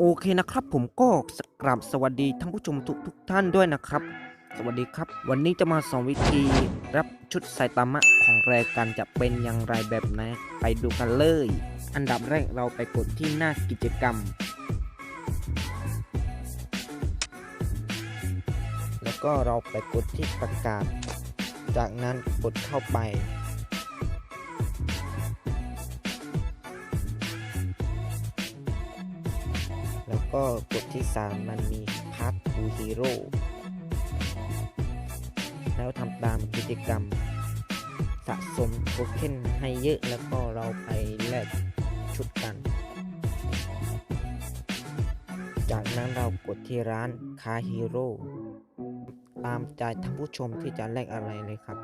โอเคนะครับ ผมก็กราบสวัสดีท่านผู้ชมทุกทุกท่านด้วยนะครับ สวัสดีครับ วันนี้จะมาสอนวิธีรับชุดไซตามะของรายการจะเป็นอย่างไรแบบไหนไปดูกันเลย อันดับแรกเราไปกดที่หน้ากิจกรรม แล้วก็เราไปกดที่ประกาศ จากนั้นกดเข้าไป แล้วก็กดที่ 3 มันมีพาร์ททูฮีโร่แล้วทำตามกิจกรรม สะสมโทเค็นให้เยอะแล้วก็เราไปแลกชุดกัน จากนั้นเรากดที่ร้านคาฮีโร่ตามใจท่านผู้ชมที่จะแลกอะไรเลยครับ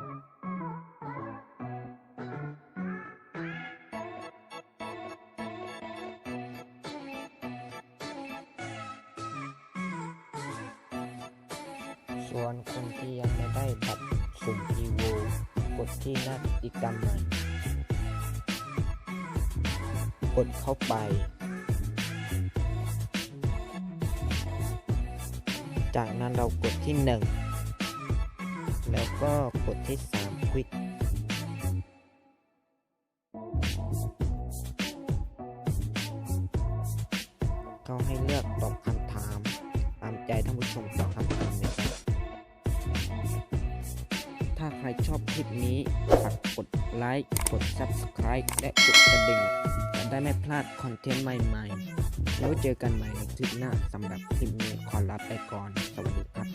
ส่วนคนที่ยังไม่ได้บัตรสุ่ม e v o กดที่หน้ากิจกรรมใหม่ กดเข้าไป จากนั้นเรากดที่ 1 แล้วก็กดที่ 3 ควิดเขาให้เลือกตอบคำถาม ตามใจท่านผู้ชม ถ้าใครชอบคลิปนี้ฝากกดไลค์ กด Subscribe และกดกระดิ่งจะได้ไม่พลาดคอนเทนต์ใหม่ๆ แล้วเจอกันใหม่ในคลิปหน้าสำหรับคลิปนี้ขอลาไปก่อน สวัสดี